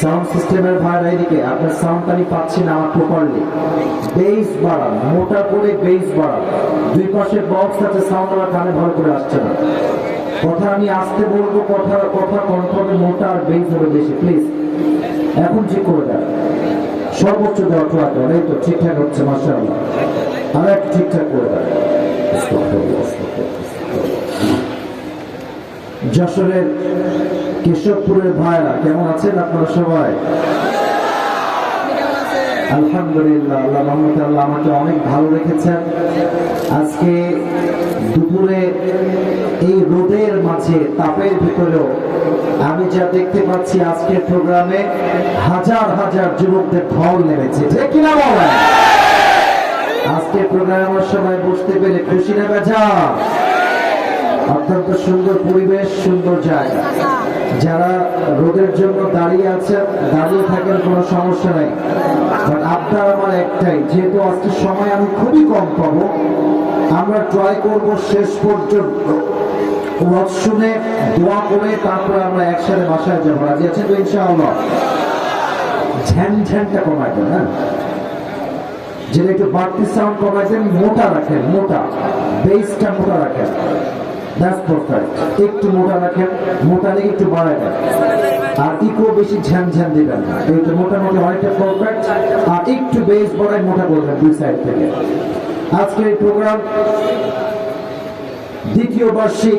Sound সিস্টেমের ভাইরা এদিকে, আপনার সাউন্ড আমি পাচ্ছি না আমার প্রপারলি বেস বাড়ান, মোটা করে বেস বাড়ান। দুই পাশে বক্স আছে সাউন্ড আমার কানে ভালো করে আসছে না। কথা আমি আসতে বলব, কথা কথা কণ্ঠে মোটা আর বেস হবে বেশি প্লিজ এখন ঠিক করে দেন। সর্বোচ্চ দেওয়া ট্রাই করেন এই তো ঠিকঠাক হচ্ছে মাসা আর একটু ঠিকঠাক করে দেন। আস্তাগফিরুল্লাহ। যশোরের কেশবপুরের ভাইরা, কেমন আছেন আপনারা সবাই? আলহামদুলিল্লাহ, আল্লাহ আমাকে অনেক ভালো রেখেছেন। আজকে দুপুরে এই রোদের মাঝে, তাপের ভিতরেও আমি যা দেখতে পাচ্ছি আজকের প্রোগ্রামে হাজার হাজার যুবকদের ঢল নেমেছে। ঠিক কিনা বলেন? আজকের প্রোগ্রামে আমার সবাই বসতে পেরে খুশি না বেজা অত্যন্ত সুন্দর পরিবেশ, সুন্দর জায়গা। যারা রোদের জন্য দাঁড়িয়ে আছেন, দাঁড়িয়ে থাকেন, কোনো সমস্যা নেই। আপনার আমার একটাই, যেহেতু আজকে সময় আমি খুবই কম পাবো, আমরা ট্রাই করব শেষ পর্যন্ত। শুনে দোয়া করে তারপরে আমরা একসাথে বাসায় যাব। রাজি আছেন তো ইনশাআল্লাহ? ঝ্যান ঝ্যানটা হ্যাঁ? যেটা একটু বাড়তি সাউন্ড কমাই মোটা রাখেন, মোটা। বেসটা মোটা রাখেন। পারফেক্ট একটু মোটা রাখেন, মোটা লেগে একটু বাড়ায় দেন। আর ইকো বেশি ঝ্যান ঝ্যান দিবেন না। মোটামুটি অনেকটা পারফেক্ট আর একটু বেশ বড়ায় মোটা করবেন দুই সাইড থেকে। আজকের এই প্রোগ্রাম দ্বিতীয় বার্ষিক